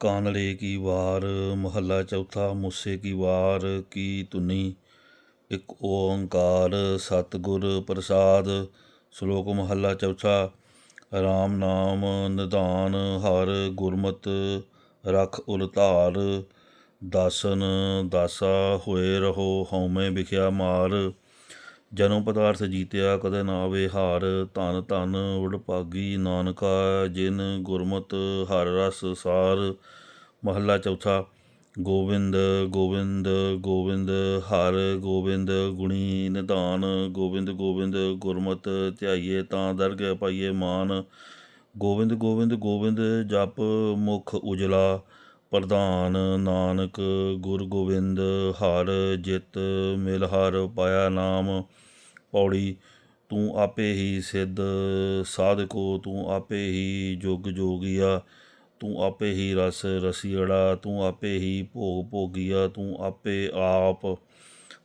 ਕਾਨੜੇ ਕੀ ਵਾਰ, ਮਹੱਲਾ ਚੌਥਾ, ਮੁੱਸੇ ਕੀ ਵਾਰ, ਕੀ ਤੁਨੀ ਇੱਕ ਓੰਕਾਰ, ਸਤਿਗੁਰ ਪ੍ਰਸਾਦ, ਸ਼ਲੋਕ ਮਹੱਲਾ ਚੌਥਾ RAM ਨਾਮ ਨਿਧਾਨ, ਹਰ ਗੁਰਮਤ ਰਖ ਉਲਤਾਰ ਦਾਸਨ ਦਾਸਾ ਹੋਏ ਰਹੋ ਹਉਮੈ ਵਿਖਿਆ ਮਾਰ। ਜਨਮ ਪਦਾਰਥ ਜੀਤਿਆ ਕਦੇ ਨਾ ਆਵੇ ਹਾਰ, ਧਨ ਧਨ ਵਡਭਾਗੀ ਨਾਨਕਾ, ਜਿਨ ਗੁਰਮਤ ਹਰ ਰਸ ਸਾਰ। ਮਹੱਲਾ ਚੌਥਾ ਗੋਬਿੰਦ ਗੋਬਿੰਦ ਗੋਬਿੰਦ ਹਰ ਗੋਬਿੰਦ ਗੁਣੀ ਨਿਧਾਨ ਗੋਬਿੰਦ ਗੋਬਿੰਦ ਗੁਰਮਤ ਧਿਆਈਏ ਤਾਂ ਦਰਗਹਿ ਪਾਈਏ ਮਾਨ। ਗੋਬਿੰਦ ਗੋਬਿੰਦ ਗੋਬਿੰਦ ਜਪ ਮੁਖ ਉਜਲਾ, ਪ੍ਰਧਾਨ ਨਾਨਕ ਗੁਰ ਗੋਬਿੰਦ ਹਰ ਜਿਤ ਮਿਲ ਹਰ ਪਾਇਆ ਨਾਮ। ਪੌੜੀ, ਤੂੰ ਆਪੇ ਹੀ ਸਿੱਧ ਸਾਧਕੋ, ਤੂੰ ਆਪੇ ਹੀ ਜੁਗ ਜੋਗੀਆ, ਤੂੰ ਆਪੇ ਹੀ ਰਸ ਰਸੀੜਾ, ਤੂੰ ਆਪੇ ਹੀ ਭੋਗ ਭੋਗੀਆ, ਤੂੰ ਆਪੇ ਆਪ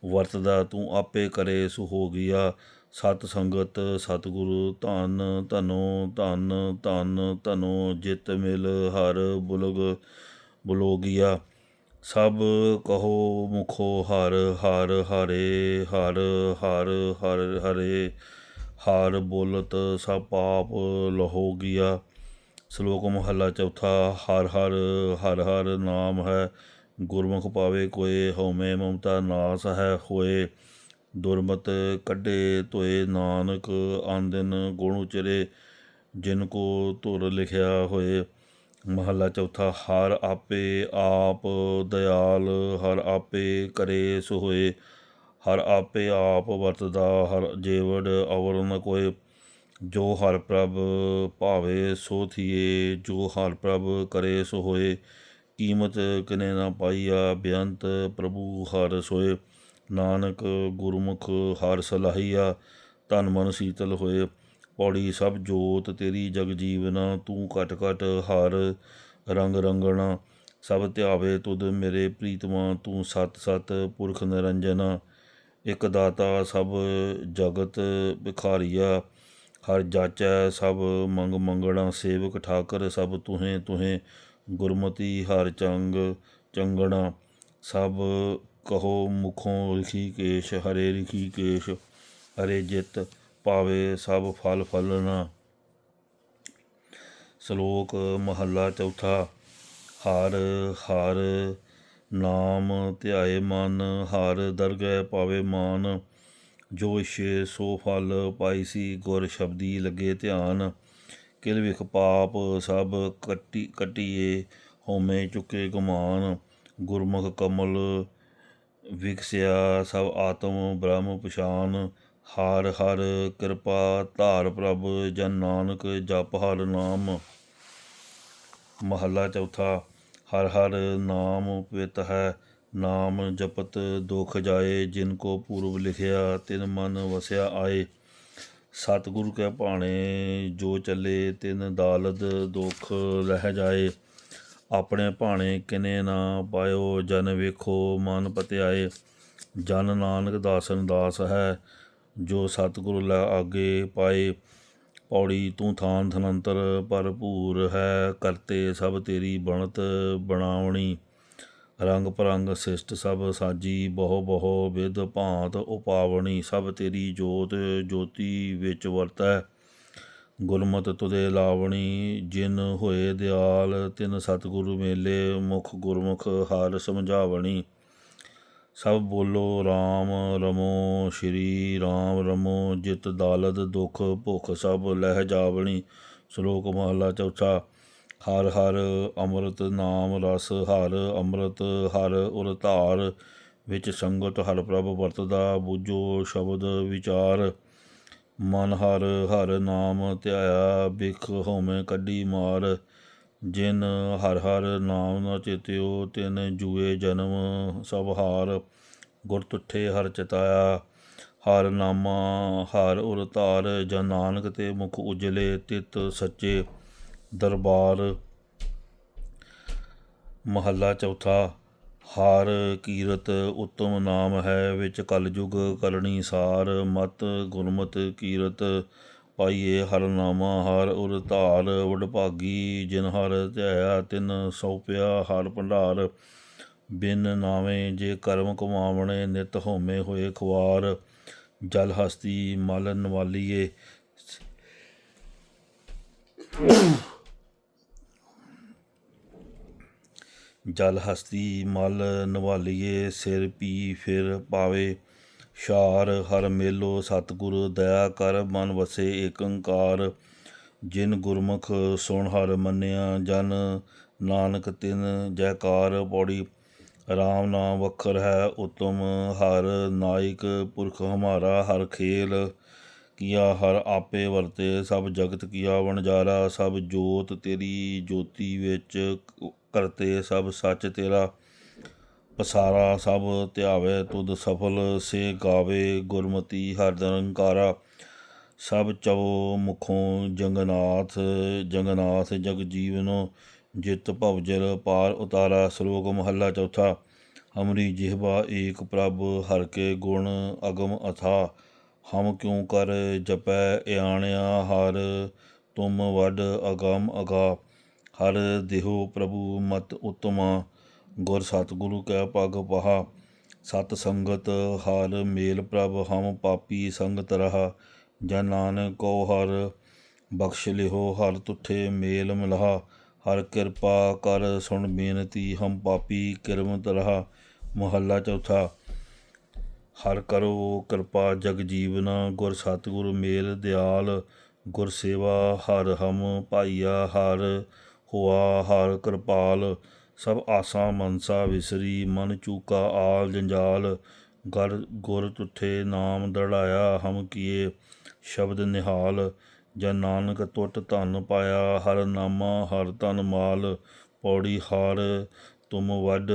ਵਰਤਦਾ, ਤੂੰ ਆਪੇ ਕਰੇ ਸੁਹੋਗੀਆ। ਸਤ ਸੰਗਤ ਸਤਿਗੁਰੂ ਧੰਨ ਧਨੋ, ਧੰਨ ਧੰਨ ਧਨੋ, ਜਿਤ ਮਿਲ ਹਰ ਬੁਲਗ ਬੁਲੋਗੀਆ। ਸਭ ਕਹੋ ਮੁਖੋ ਹਰ ਹਰ ਹਰੇ, ਹਰ ਹਰ ਹਰ ਹਰੇ। ਹਰ ਬੋਲਤ ਸਭ ਪਾਪ ਲਹੋ ਗਿਆ। ਸ਼ਲੋਕ ਮਹੱਲਾ ਚੌਥਾ, ਹਰ ਹਰ ਹਰ ਹਰ ਨਾਮ ਹੈ। ਗੁਰਮੁਖ ਪਾਵੇ ਕੋਏ, ਹਉਮੈ ਮਮਤਾ ਨਾਸ ਹੈ ਹੋਏ। ਦੁਰਮਤ ਕੱਢੇ ਧੋਏ ਨਾਨਕ, ਆਂਦਨ ਗੁਣ ਉਚਰੇ। ਜਿਨ ਕੋ ਧੁਰ ਲਿਖਿਆ ਹੋਏ। ਮਹੱਲਾ ਚੌਥਾ, ਹਰ ਆਪੇ ਆਪ ਦਇਆਲ ਹਰ ਆਪੇ ਕਰੇ ਸੋ ਹਰ ਆਪੇ ਆਪ ਵਰਤਦਾ, ਹਰ ਜੇਵੜ ਅਵਰ ਨ ਕੋਏ, ਜੋ ਹਰ ਪ੍ਰਭ ਭਾਵੇ ਸੋ ਥੀਏ, ਜੋ ਹਰ ਪ੍ਰਭ ਕਰੇ ਸੋ ਹੋਏ ਕੀਮਤ ਕਿਨੇ ਨਾ ਪਾਈਆ, ਬੇਅੰਤ ਪ੍ਰਭੂ ਹਰ ਸੋਏ, ਨਾਨਕ ਗੁਰਮੁਖ ਹਰ ਸਲਾਹੀਆ ਤਨ ਮਨ ਸੀਤਲ ਹੋਏ ਪੌੜੀ ਸਭ ਜੋਤ, ਤੇਰੀ ਜਗ ਜੀਵਨਾ, ਤੂੰ ਘਟ ਘਟ ਹਰ ਰੰਗ ਰੰਗਣਾ। ਸਭ ਧਿਆਵੇ ਤੁਧ ਮੇਰੇ ਪ੍ਰੀਤਮਾ, ਤੂੰ ਸਤ ਸਤ ਪੁਰਖ ਨਿਰੰਜਨਾ। ਇਕ ਦਾਤਾ ਸਭ ਜਗਤ ਬਿਖਾਰੀਆ ਹਰ ਜਾਚੈ ਸਭ ਮੰਗ ਮੰਗਣਾ। ਸੇਵਕ ਠਾਕਰ ਸਭ ਤੁਹੇ ਤੁਹੇ। ਗੁਰਮਤੀ ਹਰ ਚੰਗ ਚੰਗਣਾ। ਸਭ ਕਹੋ ਮੁਖੋਂ ਰਿਖੀ ਕੇਸ਼, ਹਰੇ ਰਿਖੀ ਕੇਸ਼, ਹਰੇ ਜਿਤ। ਪਾਵੇ ਸਭ ਫਲ ਫਲਣਾ। ਸ਼ਲੋਕ ਮਹੱਲਾ ਚੌਥਾ, ਹਰ ਹਰ ਨਾਮ ਧਿਆਏ ਮਨ, ਹਰ ਦਰਗਹਿ ਪਾਵੇ ਮਾਨ। ਜੋ ਇਛੇ ਸੋ ਫਲ ਪਾਈ ਸੀ, ਗੁਰ ਸ਼ਬਦੀ ਲੱਗੇ ਧਿਆਨ। ਕਿਲ ਵਿਖ ਪਾਪ ਸਭ ਕੱਟੀ ਕਟੀਏ ਹੋਮੇ ਚੁੱਕੇ ਗੁਮਾਨ। ਗੁਰਮੁਖ ਕਮਲ ਵਿਕਸਿਆ, ਸਭ ਆਤਮ ਬ੍ਰਹਮ ਪਛਾਨ। ਹਰ ਹਰ ਕਿਰਪਾ ਧਾਰ ਪ੍ਰਭ ਜਨ ਨਾਨਕ ਜਪ ਹਰ ਨਾਮ। ਮਹੱਲਾ ਚੌਥਾ, ਹਰ ਹਰ ਨਾਮ ਪਿਤ ਹੈ, ਨਾਮ ਜਪਤ ਦੁਖ ਜਾਏ, ਜਿਨ ਕੋ ਪੂਰਬ ਲਿਖਿਆ, ਤਿਨ ਮਨ ਵਸਿਆ ਆਏ। ਸਤਿਗੁਰੂ ਕੈ ਭਾਣੇ, ਜੋ ਚੱਲੇ ਤਿਨ ਦਾਲਦ ਦੁਖ ਲਹਿ ਜਾਏ। ਆਪਣੇ ਭਾਣੇ ਕਿਨੇ ਨਾ ਪਾਇਓ, ਜਨ ਵੇਖੋ ਮਨ ਪਤਿਆਏ। ਜਨ ਨਾਨਕ ਦਾਸਨ ਦਾਸ ਹੈ ਜੋ ਸਤਿਗੁਰੂ ਲੈ ਆਗੇ ਪਾਏ। ਪੌੜੀ ਤੂੰ ਥਾਨ ਥਨੰਤਰ ਭਰਪੂਰ ਹੈ, ਕਰਤੇ ਸਭ ਤੇਰੀ ਬਣਤ ਬਣਾਵਣੀ। ਰੰਗ ਪਰੰਗ ਸਿਸ਼ਟ ਸਭ ਸਾਜੀ, ਬਹੁ ਬਹੁ ਵਿਦ ਭਾਂਤ ਉਪਾਵਣੀ। ਸਭ ਤੇਰੀ ਜੋਤ ਜੋਤੀ ਵਿੱਚ ਵਰਤੈ। ਗੁਰਮਤ ਤੁਦੇ ਲਾਵਣੀ, ਜਿਨ ਹੋਏ ਦਿਆਲ, ਤਿਨ ਸਤਿਗੁਰੂ ਮੇਲੇ, ਮੁਖ ਗੁਰਮੁਖ ਹਾਲ ਸਮਝਾਵਣੀ। ਸਭ ਬੋਲੋ RAM ਰਮੋ, ਸ਼੍ਰੀ RAM ਰਮੋ, ਜਿਤ ਦਾਲਤ ਦੁਖ ਭੁਖ ਸਭ ਲਹਿ ਜਾਵਣੀ। ਸ਼ਲੋਕ ਮਹਲਾ ਚੌਥਾ, ਹਰ ਹਰ ਅੰਮ੍ਰਿਤ ਨਾਮ ਰਸ, ਹਰ ਅੰਮ੍ਰਿਤ ਹਰ ਉਰ ਧਾਰ, ਵਿੱਚ ਸੰਗਤ ਹਰ ਪ੍ਰਭ ਵਰਤਦਾ, ਬੂਝੋ ਸ਼ਬਦ ਵਿਚਾਰ। ਮਨ ਹਰ ਹਰ ਨਾਮ ਧਿਆਇਆ ਬਿਖ ਹੋਮੇ ਕੱਢੀ ਮਾਰ। ਜਿਨ ਹਰ ਹਰ ਨਾਮ ਨ ਚੇਤਿਓ, ਤਿਨ ਜੂਏ ਜਨਮ ਸਭ ਹਾਰ। ਗੁਰ ਤੁਠੇ ਹਰ ਚਿਤਾਇਆ, ਹਰ ਨਾਮਾ ਹਰ ਉਰ ਧਾਰ। ਜਨ ਨਾਨਕ ਤੇ ਮੁਖ ਉਜਲੇ, ਤਿਤ ਸੱਚੇ ਦਰਬਾਰ। ਮਹੱਲਾ ਚੌਥਾ, ਹਾਰ ਕੀਰਤ ਉਤਮ ਨਾਮ ਹੈ, ਵਿੱਚ ਕਲਯੁਗ ਕਰਨੀ ਸਾਰ। ਮਤ ਗੁਰਮਤ ਕੀਰਤ ਪਾਈਏ ਹਰਨਾਮਾ ਹਰ ਉਰ ਧਾਰ ਵਡਭਾਗੀ ਜਿਨ ਹਰ ਧਿਆਇਆ ਤਿਨ ਸੌਪਿਆ ਹਰ ਭੰਡਾਰ। ਬਿਨ ਨਾਵੇਂ ਜੇ ਕਰਮ ਕਮਾਵਣੇ, ਨਿਤ ਹੋਮੇ ਹੋਏ ਖੁਆਰ। ਜਲ ਹਸਤੀ ਮਲ ਨਵਾਲੀਏ। ਜਲ ਹਸਤੀ ਮਲ ਨਵਾਲੀਏ, ਸਿਰ ਪੀ ਫਿਰ ਪਾਵੇ। ਸ਼ਾਰ, ਹਰ ਮੇਲੋ ਸਤਿਗੁਰ, ਦਇਆ ਕਰ ਮਨ ਵਸੇ ਏਕੰਕਾਰ। ਜਿਨ ਗੁਰਮੁਖ ਸੁਣ ਹਰ ਮੰਨਿਆ, ਜਨ ਨਾਨਕ ਤਿਨ ਜੈਕਾਰ ਪੌੜੀ। ਰਾਮ ਨਾਮ ਵਖਰ ਹੈ, ਉਤਮ ਹਰ ਨਾਇਕ ਪੁਰਖ ਹਮਾਰਾ ਹਰ ਖੇਲ। ਕੀਆ ਹਰ ਆਪੇ ਵਰਤੇ, ਸਭ ਜਗਤ ਕੀਆ ਵਣਜਾਰਾ। ਸਭ ਜੋਤ ਤੇਰੀ ਜੋਤੀ ਵਿੱਚ ਕਰਤੇ, ਸਭ ਸੱਚ ਤੇਰਾ। ਪਸਾਰਾ ਸਭ ਧਿਆਵੇ, ਤੁਧ ਸਫਲ ਸੇ ਗਾਵੇ ਗੁਰਮਤੀ ਹਰ ਨਿਰੰਕਾਰਾ। ਸਭ ਚਵੋ ਮੁਖੋਂ ਜੰਗਨਾਥ ਜੰਗਨਾਥ ਜਗ ਜੀਵਨੋ, ਜਿਤ ਭਵਜਲ ਪਾਰ ਉਤਾਰਾ। ਸ਼ਲੋਕ ਮਹੱਲਾ ਚੌਥਾ ਹਮਰੀ ਜਿਹਵਾ ਏਕ ਪ੍ਰਭ ਹਰ ਕੇ ਗੁਣ ਅਗਮ ਅਥਾ। ਹਮ ਕਿਉ ਕਰ ਜਪੈ ਇਆਣਿਆ ਹਰ, ਤੁਮ ਵਡ ਅਗਮ ਅਗਾ। ਹਰ ਦੇਹੋ ਪ੍ਰਭੂ ਮਤ ਉਤਮਾ। ਗੁਰ ਸਤਿਗੁਰੂ ਕੈ ਪਗ ਪਹਾ, ਸਤ ਸੰਗਤ ਹਰ ਮੇਲ ਪ੍ਰਭ ਹਮ ਪਾਪੀ ਸੰਗਤ ਰਹਾ, ਜਨ ਨਾਨਕ ਕੋ ਹਰ ਬਖਸ਼ ਲਿਓ ਹਰ ਤੁਠੇ ਮੇਲ ਮਿਲਹਾ, ਹਰ ਕਿਰਪਾ ਕਰ ਸੁਣ ਬੇਨਤੀ, ਹਮ ਪਾਪੀ ਕਿਰਮਤ ਰਹਾ, ਮਹੱਲਾ ਚੌਥਾ, ਹਰ ਕਰੋ ਕਿਰਪਾ ਜਗ ਜੀਵਨਾ, ਗੁਰ ਸਤਿਗੁਰ ਮੇਲ ਦਿਆਲ, ਗੁਰ ਸੇਵਾ ਹਰ ਹਮ ਭਾਈਆ ਹਰ ਹੁਆ ਹਰ ਕਿਰਪਾਲ ਸਭ ਆਸਾਂ ਮਨਸਾ ਵਿਸਰੀ, ਮਨ ਚੂਕਾ ਆਲ ਜੰਜਾਲ। ਗਰ ਗੁਰ ਤੁਠੇ ਨਾਮ ਦੜਾਇਆ, ਹਮ ਕੀਏ ਸ਼ਬਦ ਨਿਹਾਲ। ਜਨ ਨਾਨਕ ਟੁੱਟ ਧਨ ਪਾਇਆ, ਹਰ ਨਾਮਾ ਹਰ ਤਨ ਮਾਲ। ਪੌੜੀ ਹਾਰ ਤੁਮ ਵਡ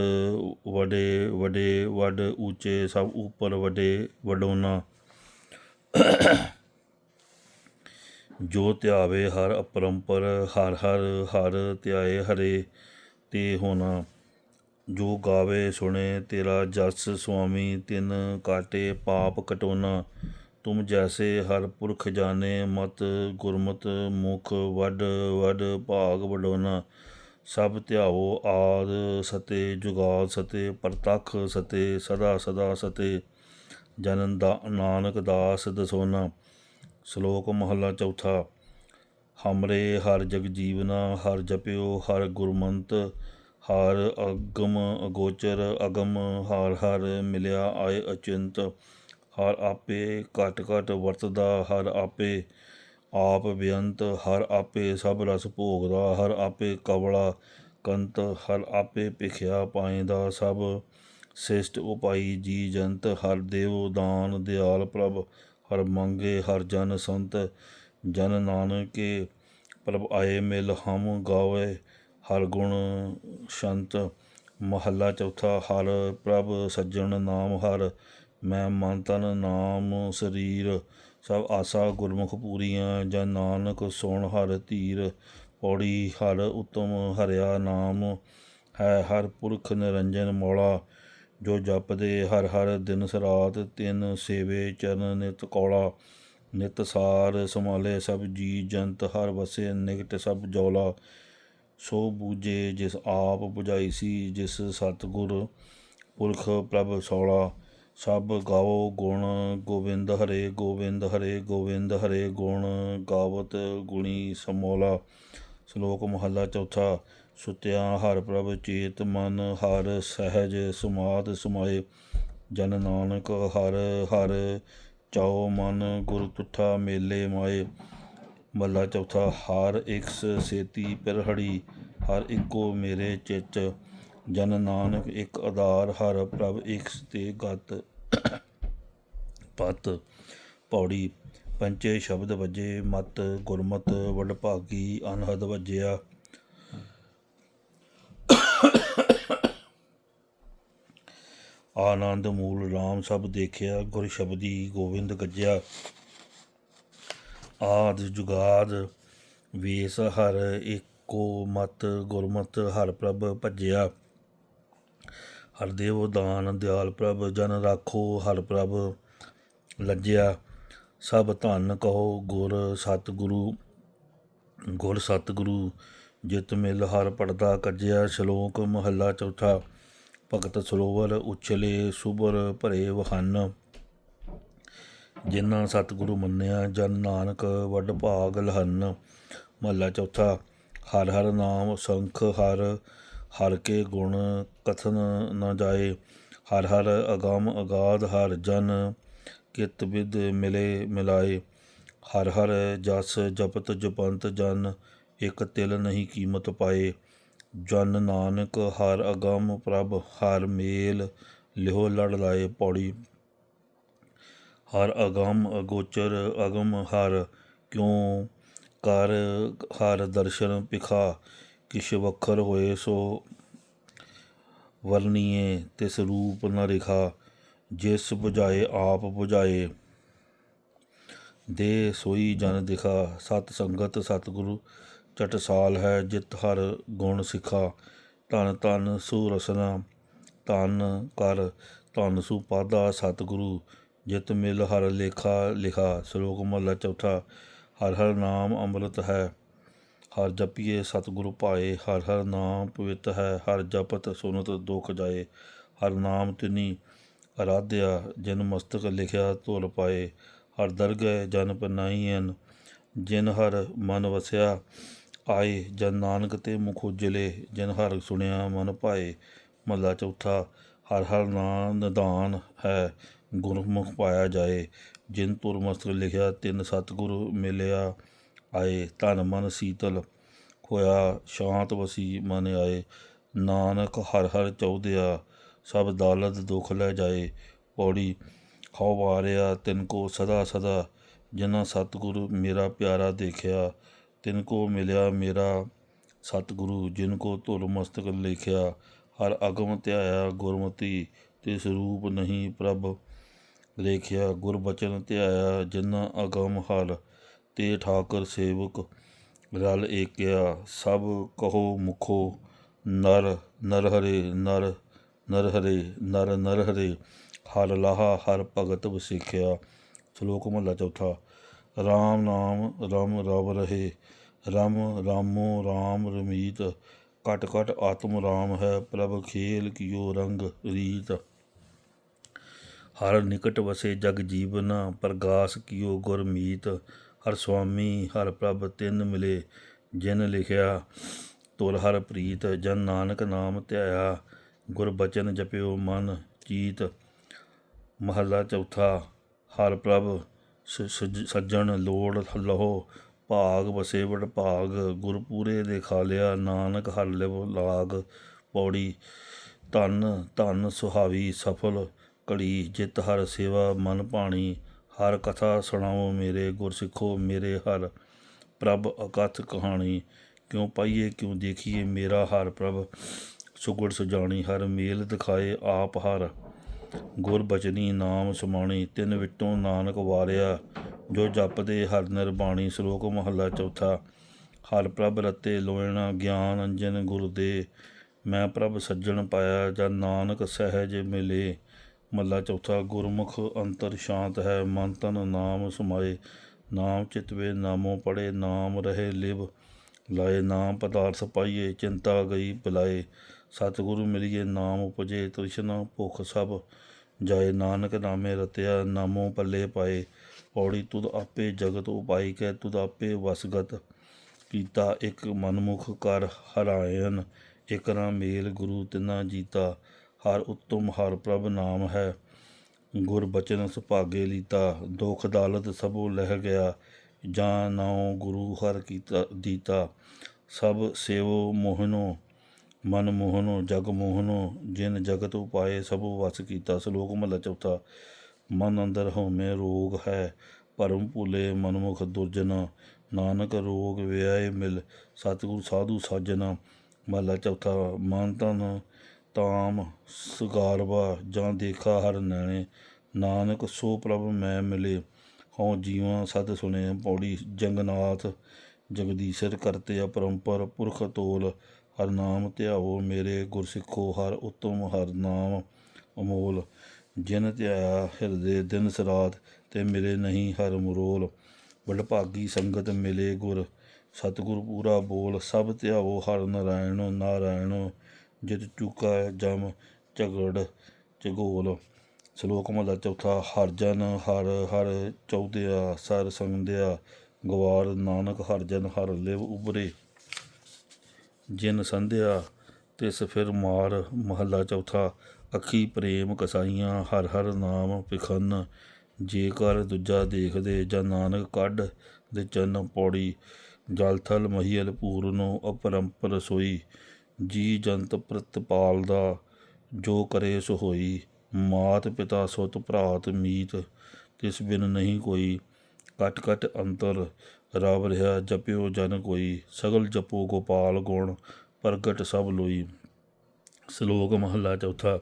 ਵਡੇ ਵਡੇ ਵਡ ਉੱਚੇ ਸਭ ਉਪਰ ਵਡੇ ਵਡੋਨਾ ਜੋ ਧਿਆਵੇ ਹਰ ਅਪਰੰਪਰ, ਹਰ ਹਰ ਹਰ ਧਿਆਏ ਹਰੇ। ਤੇ ਹੋਣਾ ਜੋ ਗਾਵੇ ਸੁਣੇ, ਤੇਰਾ ਜਸ ਸੁਆਮੀ ਤਿਨ ਕਾਟੇ ਪਾਪ ਕਟੋਨਾ। ਤੁਮ ਜੈਸੇ ਹਰ ਪੁਰਖ ਜਾਣੇ, ਮਤ ਗੁਰਮਤ ਮੁਖ ਵੱਡ ਵੱਡ ਭਾਗ ਵਡੋਨਾ। ਸਭ ਧਿਆਵੋ ਆਦ ਸਤੇ, ਜੁਗਾਦ ਸਤੇ, ਪ੍ਰਤਖ ਸਤੇ, ਸਦਾ ਸਦਾ ਸਤੇ। ਜਨਨ ਦਾ ਨਾਨਕ ਦਾਸ ਦਸੋਨਾ। ਸ਼ਲੋਕ ਮਹੱਲਾ ਚੌਥਾ। ਹਮਰੇ ਹਰ ਜਗ ਜੀਵਨਾ, ਹਰ ਜਪਿਓ, ਹਰ ਗੁਰਮੰਤ, ਹਰ ਅਗਮ ਅਗੋਚਰ, ਅਗਮ ਹਰ ਹਰ ਮਿਲਿਆ ਆਏ ਅਚਿੰਤ। ਹਰ ਆਪੇ ਘਟ ਘਟ ਵਰਤਦਾ, ਹਰ ਆਪੇ ਆਪ ਬੇਅੰਤ, ਹਰ ਆਪੇ ਸਭ ਰਸ ਭੋਗਦਾ, ਹਰ ਆਪੇ ਕਵਲਾ ਕੰਤ, ਹਰ ਆਪੇ ਭਿਖਿਆ ਪਾਇਂਦਾ ਸਭ। ਸ੍ਰਿਸ਼ਟ ਉਪਾਈ ਜੀ ਜੰਤ, ਹਰ ਦੇਵ ਦਾਨ ਦਿਆਲ ਪ੍ਰਭ, ਹਰ ਮੰਗੇ ਹਰ ਜਨ ਸੰਤ। ਜਨ ਨਾਨਕੇ ਪ੍ਰਭ ਆਏ ਮਿਲ ਹਮ ਗਾਵੇ, ਹਰ ਗੁਣ ਸ਼ੰਤ ਮਹੱਲਾ ਚੌਥਾ, ਹਰ ਪ੍ਰਭ ਸੱਜਣ ਨਾਮ ਹਰ, ਮੈਂ ਮਨ ਤਨ ਨਾਮ ਸਰੀਰ, ਸਭ ਆਸਾ ਗੁਰਮੁਖ ਪੂਰੀਆਂ, ਜਨ ਨਾਨਕ ਸੁਣ ਹਰ ਧੀਰ, ਪੌੜੀ ਹਰ ਉਤਮ ਹਰਿਆ ਨਾਮ, ਹੈ ਹਰ ਪੁਰਖ ਨਿਰੰਜਨ ਮੌਲਾ, ਜੋ ਜਪਦੇ ਹਰ ਹਰ ਦਿਨ ਸਰਾਤ ਤਿੰਨ ਸੇਵੇ ਚਰਨ ਨਿਤ ਕੌਲਾ ਨਿਤ ਸਾਰ ਸੰਭਾਲੇ ਸਭ ਜੀ ਜੰਤ ਹਰ ਵਸੇ ਨਿਕਟ ਸਭ ਜੋਲਾ, ਸੋ ਬੂਝੇ ਜਿਸ ਆਪ 부ਝਾਈ ਸੀ, ਜਿਸ ਸਤਿਗੁਰ ਪੁਰਖ ਪ੍ਰਭ ਸੋਲਾ। ਸਭ ਗਾਓ ਗੁਣ, ਗੋਬਿੰਦ ਹਰੇ ਗੋਬਿੰਦ ਹਰੇ ਗੋਬਿੰਦ ਹਰੇ ਗੁਣ, ਗਾਵਤ ਗੁਣੀ ਸਮੋਲਾ। ਸ਼ਲੋਕ ਮਹੱਲਾ ਚੌਥਾ, ਸੁਤਿਆ ਹਰ ਪ੍ਰਭ ਚੇਤ ਮਨ, ਹਰ ਸਹਿਜ ਸੁਮਾਦ ਸਮਾਏ। ਜਨ ਨਾਨਕ ਹਰ ਹਰ ਚਾਉ ਮਨ ਗੁਰ ਤੁਠਾ ਮੇਲੇ ਮਾਏ। ਮੱਲਾ ਚੌਥਾ, ਹਾਰ ਇਕਸ ਸੇਤੀ ਪਿਰਹੜੀ ਹਰ ਇੱਕੋ ਮੇਰੇ ਚਿੱਤ। ਜਨ ਨਾਨਕ ਇੱਕ ਆਧਾਰ, ਹਰ ਪ੍ਰਭ ਇਕਸ ਤੇ ਗਤ ਪਤ ਪੌੜੀ। ਪੰਚੇ ਸ਼ਬਦ ਵਜੇ ਮਤ, ਗੁਰਮਤ ਵਡਭਾਗੀ ਅਨਹਦ ਵਜਿਆ। ਆਨੰਦ ਮੂਲ RAM ਸਭ ਦੇਖਿਆ, ਗੁਰ ਸ਼ਬਦੀ ਗੋਬਿੰਦ ਗੱਜਿਆ। ਆਦ ਜੁਗਾਦ ਵੇਸ ਹਰ ਏਕੋ ਮਤ ਗੁਰਮਤ ਹਰ ਪ੍ਰਭ ਭਜਿਆ। ਹਰਦੇਵ ਦਾਨ ਦਿਆਲ ਪ੍ਰਭ, ਜਨ ਰਾਖੋ ਹਰ ਪ੍ਰਭ ਲੱਜਿਆ। ਸਭ ਧੰਨ ਕਹੋ ਗੁਰ ਸਤਿਗੁਰੂ ਗੁਰ ਸਤਿਗੁਰੂ, ਜਿਤ ਮਿਲ ਹਰ ਪੜਦਾ ਕੱਜਿਆ, ਸ਼ਲੋਕ ਮਹੱਲਾ ਚੌਥਾ। ਭਗਤ ਸਰੋਵਰ ਉਛਲੇ ਸੁਬਰ ਭਰੇ ਵਹਨ ਜਿਨ੍ਹਾਂ ਸਤਿਗੁਰੂ ਮੰਨਿਆ, ਜਨ ਨਾਨਕ ਵੱਡ ਭਾਗ ਲਹਨ। ਮਹੱਲਾ ਚੌਥਾ, ਹਰ ਹਰ ਨਾਮ ਸੰਖ ਹਰ ਹਰ ਕੇ ਗੁਣ ਕਥਨ ਨ ਜਾਏ। ਹਰ ਹਰ ਅਗੰਮ ਅਗਾਧ ਹਰ ਜਨ, ਕਿਤ ਵਿਦ ਮਿਲੇ ਮਿਲਾਏ। ਹਰ ਹਰ ਜਸ ਜਪਤ ਜਪੰਤ ਜਨ, ਇਕ ਤਿਲ ਨਹੀਂ ਕੀਮਤ ਪਾਏ। ਜਨ ਨਾਨਕ ਹਰ ਅਗੰਮ ਪ੍ਰਭ, ਹਰ ਮੇਲ ਲਿਹੋ ਲੜ ਲਾਏ ਪੌੜੀ। ਹਰ ਅਗੰਮ ਅਗੋਚਰ ਅਗਮ, ਹਰ ਕਿਉ ਕਰ ਹਰ ਦਰਸ਼ਨ ਪਿਖਾ, ਕਿਛ ਵਖਰ ਹੋਏ ਸੋ ਵਰਨੀਏ ਤਿਸ ਰੂਪ ਨ ਰਿਖਾ, ਜਿਸ 부ਝਾਏ ਆਪ 부ਝਾਏ ਦੇ ਸੋਈ ਜਨ ਦਿਖਾ, ਸਤ ਸੰਗਤ ਸਤਿਗੁਰੂ ਚਟਸਾਲ ਹੈ ਜਿਤ ਹਰ ਗੁਣ ਸਿਖਾ। ਧਨ ਧਨ ਸੂ ਰਸਨਾ ਧਨ ਕਰ, ਧਨ ਸੂ ਪਾਦਾ ਸਤਿਗੁਰੂ, ਜਿਤ ਮਿਲ ਹਰ ਲੇਖਾ ਲਿਖਾ। ਸ਼ਲੋਕ ਮਹਲਾ ਚੌਥਾ, ਹਰ ਹਰ ਨਾਮ ਅੰਮ੍ਰਿਤ ਹੈ, ਹਰ ਜਪੀਏ ਸਤਿਗੁਰੂ ਪਾਏ ਹਰ ਹਰ ਨਾਮ ਪਵਿੱਤ ਹੈ, ਹਰ ਜਪਤ ਸੁਨਤ ਦੁਖ ਜਾਏ। ਹਰ ਨਾਮ ਤਿਨੀ ਅਰਾਧਿਆ, ਜਿਨ ਮਸਤਕ ਲਿਖਿਆ ਧੁਲ ਪਾਏ। ਹਰ ਦਰਗਹਿ ਜਨ ਪਨਾਈਐਨ ਜਿਨ ਹਰ ਮਨ ਵਸਿਆ ਆਏ ਜਨ ਨਾਨਕ ਤੇ ਮੁਖ ਉਜਲੇ, ਜਿਨ ਹਰ ਸੁਣਿਆ ਮਨ ਭਾਏ। ਮਹਲਾ ਚੌਥਾ, ਹਰ ਹਰ ਨਾਮ ਨਿਧਾਨ ਹੈ, ਗੁਰਮੁਖ ਪਾਇਆ ਜਾਏ। ਜਿਨ ਤੁਰ ਮਸਤਕ ਲਿਖਿਆ, ਤਿੰਨ ਸਤਿਗੁਰੂ ਮਿਲਿਆ ਆਏ। ਤਨ ਮਨ ਸੀਤਲ ਹੋਇਆ ਸ਼ਾਂਤ ਵਸੀ ਮਨ ਆਏ। ਨਾਨਕ ਹਰ ਹਰ ਚੌਧਿਆ, ਸਭ ਦਾਲਤ ਦੁਖ ਲੈ ਜਾਏ। ਪੌੜੀ ਹਉ ਵਾਰਿਆ ਤਿਨ ਕੋ ਸਦਾ ਸਦਾ, ਜਿਨ੍ਹਾਂ ਸਤਿਗੁਰੂ ਮੇਰਾ ਪਿਆਰਾ ਦੇਖਿਆ। ਤਿਨ ਕੋ ਮਿਲਿਆ ਮੇਰਾ ਸਤਿਗੁਰੂ, ਜਿਨ ਕੋ ਧੁਰ ਮਸਤਕ ਲਿਖਿਆ, ਹਰ ਅਗਮ ਧਿਆਇਆ ਗੁਰਮਤੀ, ਤਿਸ ਰੂਪ ਨਹੀਂ ਪ੍ਰਭ ਲੇਖਿਆ, ਗੁਰ ਬਚਨ ਧਿਆਇਆ ਜਿਨ ਅਗਮ ਹਲ, ਤੇ ਠਾਕਰ ਸੇਵਕ ਰਲ ਏਕਿਆ, ਸਭ ਕਹੋ ਮੁਖੋ, ਨਰ ਨਰ ਹਰੇ ਨਰ ਨਰ ਹਰੇ ਨਰ ਨਰ ਹਰੇ ਹਰ ਲਾਹਾ, ਹਰ ਭਗਤ ਵਸਿਖਿਆ। ਸ਼ਲੋਕ ਮਹਲਾ ਚੌਥਾ ਰਾਮ ਨਾਮ ਰਮ ਰਵ ਰਹੇ, ਰਮ ਰਾਮੋ ਰਾਮ ਰਮੀਤ ਕਟ ਕਟ ਆਤਮ ਰਾਮ ਹੈ ਪ੍ਰਭ ਖੇਲ ਕੀਓ ਰੰਗ ਰੀਤ। ਹਰ ਨਿਕਟ ਵਸੇ ਜਗ ਜੀਵਨ, ਪ੍ਰਗਾਸ ਕੀਓ ਗੁਰਮੀਤ ਹਰ ਸੁਆਮੀ, ਹਰ ਪ੍ਰਭ ਤਿੰਨ ਮਿਲੇ, ਜਿਨ ਲਿਖਿਆ, ਤੁਰ ਹਰ ਪ੍ਰੀਤ, ਜਨ ਨਾਨਕ ਨਾਮ ਧਿਆਇਆ, ਗੁਰ ਬਚਨ ਜਪਿਓ ਮਨ ਚੀਤ। ਮਹੱਲਾ ਚੌਥਾ, ਹਰ ਪ੍ਰਭ ਸੱਜਣ ਲੋੜ ਲਹੋ, ਭਾਗ ਵਸੇ ਵਡ ਭਾਗ, ਗੁਰਪੂਰੇ ਦੇ ਖਾਲਿਆ ਨਾਨਕ ਹਰ ਲਿਵ ਲਾਗ, ਪੌੜੀ ਧਨ ਧਨ ਸੁਹਾਵੀ ਸਫਲ, ਘੜੀ ਜਿਤ ਹਰ ਸੇਵਾ ਮਨ ਭਾਣੀ, ਹਰ ਕਥਾ ਸੁਣਾਓ ਮੇਰੇ ਗੁਰ ਸਿੱਖੋ ਮੇਰੇ ਹਰ, ਪ੍ਰਭ ਅਕਥ ਕਹਾਣੀ, ਕਿਉ ਪਾਈਏ, ਕਿਉ ਦੇਖੀਏ ਮੇਰਾ ਹਰ ਪ੍ਰਭ, ਸੁਗੜ ਸੁਜਾਣੀ ਹਰ ਮੇਲ ਦਿਖਾਏ ਆਪ ਹਰ। ਗੁਰ ਬਚਨੀ ਨਾਮ ਸੁਮਾਣੀ, ਤਿੰਨ ਵਿਟੋਂ ਨਾਨਕ ਵਾਰਿਆ। ਜੋ ਜਪਦੇ ਹਰ ਨਿਰਬਾਣੀ ਸ਼ਲੋਕ ਮਹੱਲਾ ਚੌਥਾ। ਹਰ ਪ੍ਰਭ ਰਤੇ ਲੋਇਣਾ ਗਿਆਨ ਅੰਜਨ ਗੁਰ ਦੇ। ਮੈਂ ਪ੍ਰਭ ਸੱਜਣ ਪਾਇਆ ਜਨ ਨਾਨਕ ਸਹਿਜ ਮਿਲੇ। ਮਹੱਲਾ ਚੌਥਾ, ਗੁਰਮੁਖ ਅੰਤਰ ਸ਼ਾਂਤ ਹੈ, ਮਨ ਤਨ ਨਾਮ ਸਮਾਏ। ਨਾਮ ਚਿਤਵੇ ਨਾਮੋ ਪੜੇ ਨਾਮ ਰਹੇ ਲਿਵ। ਲਾਏ ਨਾਮ ਪਦਾਰਥ ਪਾਈਏ, ਚਿੰਤਾ ਗਈ ਬੁਲਾਏ ਸਤਿਗੁਰੂ ਮਿਲੀਏ, ਨਾਮ ਉਪਜੇ, ਤ੍ਰਿਸ਼ਨਾ ਭੁਖ ਸਭ। ਜਾਏ ਨਾਨਕ ਨਾਮੇ ਰਤਿਆ, ਨਾਮੋ ਪੱਲੇ ਪਾਏ। ਪੌੜੀ ਤੁਧ ਆਪੇ ਜਗਤ ਉਪਾਈ ਕੈ, ਤੁਧ ਆਪੇ ਵਸਗਤ ਕੀਤਾ ਇੱਕ ਮਨਮੁਖ ਕਰ ਹਰਾਇਨ ਇਕ ਨਾ ਮੇਲ ਗੁਰੂ ਤਿਨਾ ਜੀਤਾ, ਹਰ ਉੱਤਮ, ਹਰ ਪ੍ਰਭ ਨਾਮ ਹੈ। ਗੁਰ ਬਚਨ ਸੁਭਾਗੇ ਲੀਤਾ, ਦੁਖ ਦਾਲਤ ਸਭੋ ਲਹਿ ਗਿਆ। ਜਾਂ ਨਾਉ ਗੁਰੂ ਹਰ ਕੀਤਾ ਦੀਤਾ, ਸਭ ਸੇਵੋ ਮੋਹਨੋ ਮਨ ਮੋਹਨੋ, ਜਗ ਮੋਹਨੋ, ਜਿਨ ਜਗਤ ਉਪਾਏ ਸਭ ਵਸ ਕੀਤਾ, ਸ਼ਲੋਕ ਮਹਲਾ ਚੌਥਾ। ਮਨ ਅੰਦਰ ਹਉਮੈ ਰੋਗ ਹੈ, ਭਰਮ ਭੁਲੇ ਮਨਮੁਖ ਦੁਰਜਨਾ। ਨਾਨਕ ਰੋਗ ਵਿਆਏ ਮਿਲ, ਸਤਿਗੁਰ ਸਾਧੂ ਸਾਜਨਾ। ਮਹਲਾ ਚੌਥਾ, ਮਨ ਤਨ ਤਾਮ ਸਗਾਰਵਾ, ਜਾਂ ਦੇਖਾ ਹਰ ਨੈਣੇ। ਨਾਨਕ, ਸੋ ਪ੍ਰਭ ਮੈਂ ਮਿਲੇ, ਹਉ ਜੀਵਾਂ ਸਦ ਸੁਣੇ। ਪੌੜੀ ਜੰਗਨਾਥ, ਜਗਦੀਸ਼ਰ ਕਰਤੇ ਅਪਰੰਪਰ ਪੁਰਖ ਤੋਲ। ਹਰ ਨਾਮ ਧਿਆਓ ਮੇਰੇ ਗੁਰਸਿੱਖੋ, ਹਰ ਉਤਮ, ਹਰ ਨਾਮ ਅਮੋਲ। ਜਿਨ ਧਿਆਇਆ ਹਿਰਦੇ, ਦਿਨ ਸਰਾਤ ਤੇ ਮਿਲੇ ਨਹੀਂ ਹਰ ਮਰੋਲ। ਵਡਭਾਗੀ ਸੰਗਤ ਮਿਲੇ ਗੁਰ, ਸਤਿਗੁਰ ਪੂਰਾ ਬੋਲ। ਸਭ ਧਿਆਵੋ ਹਰ ਨਾਰਾਇਣ ਨਾਰਾਇਣ, ਜਿਤ ਚੁਕਾ ਜਮ ਝਗੜ ਝਗੋਲ। ਸ਼ਲੋਕ ਮਹਲਾ ਚੌਥਾ, ਹਰ ਜਨ ਹਰ ਹਰ ਚੌਦਿਆ ਸਰ ਸੰਗਦਿਆ ਗਵਾਰ ਨਾਨਕ ਹਰ ਜਨ ਹਰ ਲਿਵ ਉਬਰੇ ਜਿਨ ਸੰਧਿਆ, ਤਿਸ ਫਿਰ ਮਾਰ, ਮਹੱਲਾ ਚੌਥਾ। ਅੱਖੀ ਪ੍ਰੇਮ ਕਸਾਈਆਂ, ਹਰ ਹਰ ਨਾਮ ਪਿਖਨ। ਜੇ ਕਰ ਦੂਜਾ ਦੇਖਦੇ, ਜਾਂ ਨਾਨਕ ਕੱਢ ਦੇ ਚੰਨ ਪੌੜੀ। ਜਲਥਲ ਮਹੀਲ ਪੂਰਨੋ, ਅਪਰੰਪਰ ਸੋਈ। ਜੀ ਜੰਤ ਪ੍ਰਤਪਾਲ ਦਾ ਜੋ ਕਰੇ ਸੋ ਹੋਈ। ਮਾਤ ਪਿਤਾ ਸੁਤ ਭਰਾਤ ਮੀਤ ਤਿਸ ਬਿਨ ਨਹੀਂ ਕੋਈ। ਕਟ ਕਟ ਅੰਤਰ ਰਵ ਰਿਹਾ, ਜਪਿਓ ਜਨ ਕੋਈ, ਸਗਲ ਜਪੋ ਗੋਪਾਲ ਗੁਣ, ਪ੍ਰਗਟ ਸਭ ਲੋਈ। ਸ਼ਲੋਕ ਮਹੱਲਾ ਚੌਥਾ,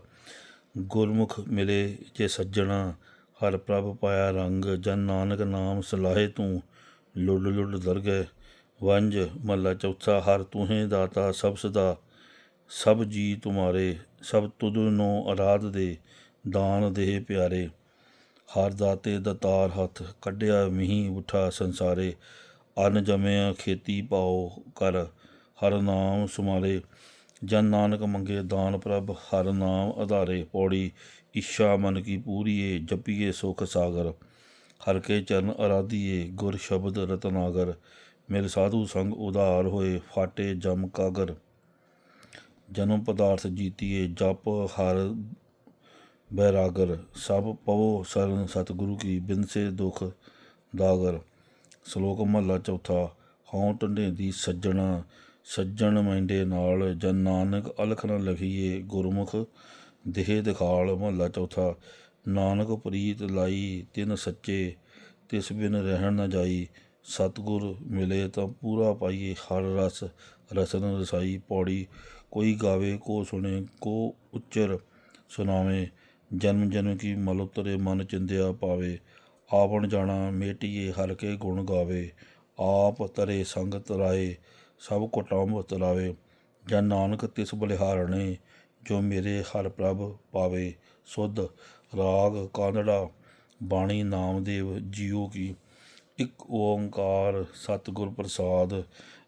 ਗੁਰਮੁਖ ਮਿਲੇ ਜੇ ਸੱਜਣਾ, ਹਰ ਪ੍ਰਭ ਪਾਇਆ ਰੰਗ, ਜਨ ਨਾਨਕ ਨਾਮ ਸਲਾਹੇ ਤੂੰ, ਲੁੱਡ ਲੁੱਡ ਦਰਗਹਿ। ਵੰਜ ਮਹੱਲਾ ਚੌਥਾ, ਹਰ ਤੂਹੇ ਦਾਤਾ ਸਭ ਸਦਾ, ਸਭ ਜੀ ਤੁਮਾਰੇ, ਸਭ ਤੁਧ ਨੂੰ ਆਰਾਧ ਦੇ, ਦਾਨ ਦੇ ਪਿਆਰੇ। ਹਰ ਦਾਤੇ ਦਤਾਰ ਹੱਥ ਕੱਢਿਆ, ਮੀਂਹ ਉਠਾ ਸੰਸਾਰੇ। ਅਨ ਜਮਿਆ, ਖੇਤੀ ਪਾਓ ਕਰ, ਹਰ ਨਾਮ ਸੁਮਾਰੇ ਜਨ ਨਾਨਕ ਮੰਗੇ ਦਾਨ ਪ੍ਰਭ, ਹਰ ਨਾਮ ਆਧਾਰੇ ਪੌੜੀ। ਇੱਛਾ ਮਨ ਕੀ ਪੂਰੀਏ, ਜਪੀਏ ਸੁਖ ਸਾਗਰ। ਹਰ ਕੇ ਚਰਨ ਅਰਾਧੀਏ, ਗੁਰ ਸ਼ਬਦ ਰਤਨਾਗਰ। ਮਿਲ ਸਾਧੂ ਸੰਗ ਉਧਾਰ ਹੋਏ, ਫਾਟੇ ਜਮ ਕਾਗਰ। ਜਨਮ ਪਦਾਰਥ ਜੀਤੀਏ, ਜਪ ਹਰ ਬੈਰਾਗਰ, ਸਭ ਪਵੋ ਸਰਨ ਸਤਿਗੁਰੂ ਕੀ ਬਿਨਸੇ ਦੁਖ ਦਾਗਰ। ਸ਼ਲੋਕ ਮਹੱਲਾ ਚੌਥਾ, ਹਉ ਟੰਡੇ ਸੱਜਣਾ, ਸੱਜਣ ਮੈਂਡੇ ਨਾਲ ਜਨ ਨਾਨਕ ਅਲਖ ਨ ਲਖੀਏ ਗੁਰਮੁਖ, ਦੇਹ ਦਿਖਾਲ ਮਹੱਲਾ ਚੌਥਾ, ਨਾਨਕ ਪ੍ਰੀਤ ਲਾਈ ਤਿਨ ਸੱਚੇ, ਤਿਸ ਬਿਨ ਰਹਿਣ ਨ ਜਾਈ, ਸਤਿਗੁਰ ਮਿਲੇ ਤਾਂ ਪੂਰਾ ਪਾਈਏ ਹਰ ਰਸ, ਰਸਨ ਰਸਾਈ ਪੌੜੀ, ਕੋਈ ਗਾਵੇ ਕੋ ਸੁਣੇ ਕੋ ਉਚਰ ਸੁਨਾਵੇ ਜਨਮ ਜਨਮ ਕੀ ਮਲ ਉਤਰੇ ਮਨ ਚਿੰਦਿਆ ਪਾਵੇ, ਆਪਣ ਜਾਣਾ ਮੇਟੀਏ ਹਰ ਕੇ ਗੁਣ ਗਾਵੇ, ਆਪ ਤਰੇ ਸੰਗਤ ਰਾਏ, ਸਭ ਕੁਟੰਬ ਤਰਾਵੇ ਜਨ ਨਾਨਕ ਤਿਸ ਬਲਿਹਾਰਣੇ, ਜੋ ਮੇਰੇ ਹਰ ਪ੍ਰਭ ਪਾਵੇ, ਸੁਧ ਰਾਗ ਕਾਂਦੜਾ ਬਾਣੀ ਨਾਮਦੇਵ ਜੀਓ ਕੀ, ਇੱਕ ਓੰਕਾਰ ਸਤਿਗੁਰ ਪ੍ਰਸਾਦ,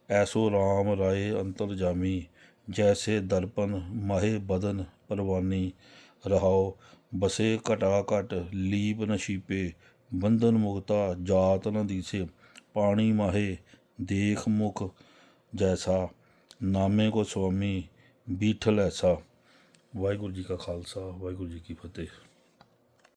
ਐਸੋ RAM ਰਾਏ ਅੰਤਰ ਜਾਮੀ, ਜੈਸੇ ਦਰਪਨ ਮਾਹੇ ਬਦਨ ਪਰਵਾਨੀ, ਰਹਾਓ ਬਸੇ ਘਟਾ ਘਟ, ਲੀਪ ਨ ਛੀਪੇ, ਬੰਧਨ ਮੁਕਤਾ, ਜਾਤ ਨ ਦੀਸੇ, ਪਾਣੀ ਮਾਹੇ, ਦੇਖ ਮੁਖ ਜੈਸਾ, ਨਾਮੇ ਕੋ ਸੁਆਮੀ ਬੀਠਲ ਐਸਾ ਵਾਹਿਗੁਰੂ ਜੀ ਕਾ ਖਾਲਸਾ, ਵਾਹਿਗੁਰੂ ਜੀ ਕੀ ਫਤਿਹ।